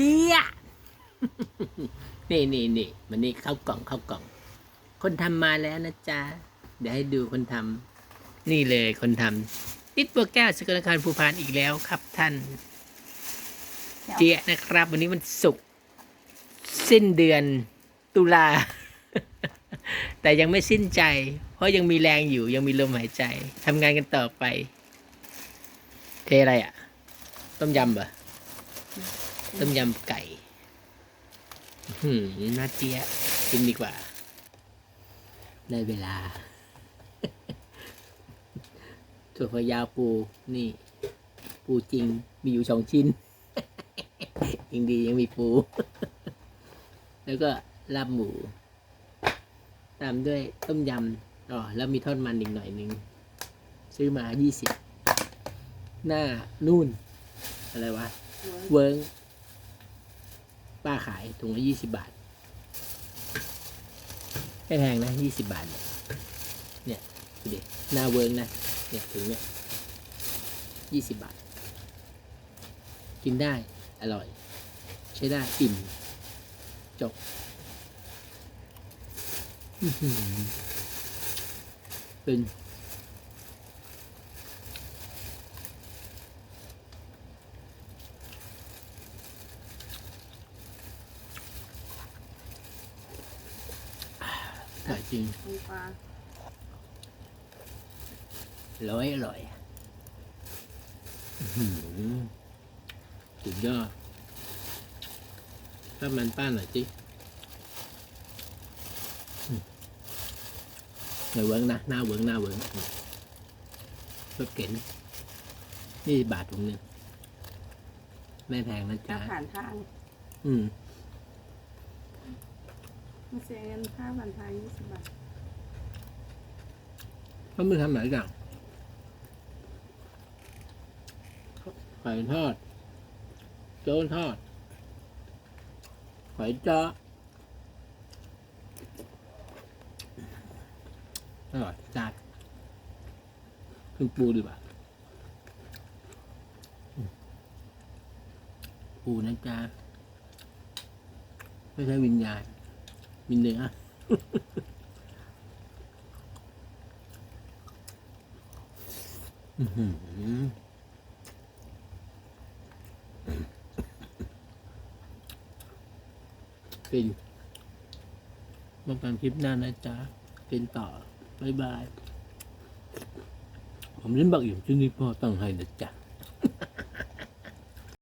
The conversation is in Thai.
เจี๊ยนี่นี่นี่มันนี่เข้ากล่องเข้ากล่อง คนทำมาแล้วนะจ๊ะ เดี๋ยวให้ดูคนทำนี่เลยคนทำติดบัวแก้วสกลนครภูพานอีกแล้วครับท่าน เจี๊ยนะครับ วันนี้มันศุกร์สิ้นเดือนตุลา แต่ยังไม่สิ้นใจ เพราะยังมีแรงอยู่ยังมีลมหายใจทำงานกันต่อไป เทอะไรอะ ต้มยำเหรอ ต้มยำไก่หืมน่าเจี๊ยกินดีกว่า ได้เวลา ถั่วฝักยาวปูนี่ ปูจริงมีอยู่สองชิ้นยังดียังมีปู แล้วก็ลาบหมู ตามด้วยต้มยำอ๋อแล้วมีทอดมันอีกหน่อยหนึ่งซื้อมายี่สิบหน้านู่น อะไรวะ เวิร์ง ป้าขายถุงละยี่สิบบาทไม่แพงนะยี่สิบบาท เนี่ยเนี่ยดูดิหน้าเวิร์งนะ เนี่ยถุงเนี่ยยี่สิบบาท กินได้ อร่อย ใช้ได้อิ่ม จบเป็น อร่อยจริงมีปลาร้อยอร่อยอื้อหือสุดยอดถ้ามันป้าหน่อยจิอืมหน่อยเวิร์กนะหน้าเวิร์กหน้าเวิร์กอืมรถเก๋งนี่บาทถุงหนึ่งไม่แพงนะถ้าจ๊ะผ่านทาง อืม มาเสียเงินค่าผ่านทางยี่สิบบาทเขาไม่ทำหลายอย่างไข่ทอดโจ๊กทอดไข่จ้าอร่อยจัดขึ้นปูดีกว่าปูนะจ๊ะไม่ใช่วิญญาณ มีเนื้ออื้อหือเป็นมาฟังคลิปหน้านะจ๊ะ เป็นต่อ บ๊ายบาย ผมเล่นบักอยู่ที่นี่พ่อตั้งให้นะจ๊ะ